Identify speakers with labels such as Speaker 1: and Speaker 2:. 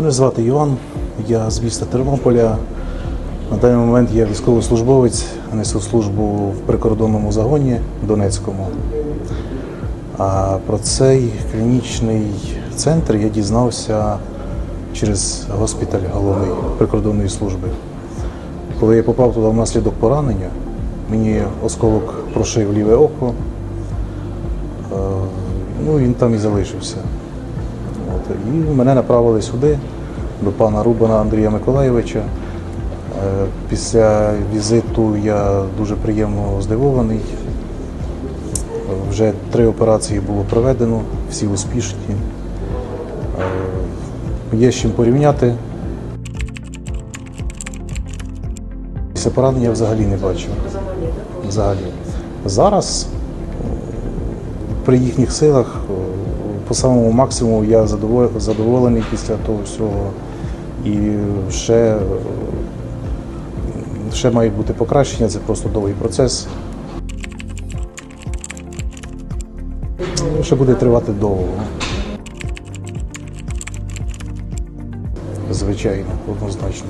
Speaker 1: Мене звати Іван, я з міста Тернополя. На даний момент я військовослужбовець, несу службу в прикордонному загоні Донецькому. А про цей клінічний центр я дізнався через госпіталь головний прикордонної служби. Коли я попав туди внаслідок поранення, мені осколок прошив ліве око, е, ну він там і залишився. І мене направили сюди, до пана Рубана Андрія Миколайовича. Е, Після візиту я дуже приємно здивований. Вже три операції було проведено, всі успішні. Е, Є з чим порівняти. Після поранення я взагалі не бачу. Взагалі. Зараз е, при їхніх силах по самому максимуму я задоволений після того всього. І ще, ще мають бути покращення, це просто довгий процес. Ще буде тривати довго. Звичайно, однозначно.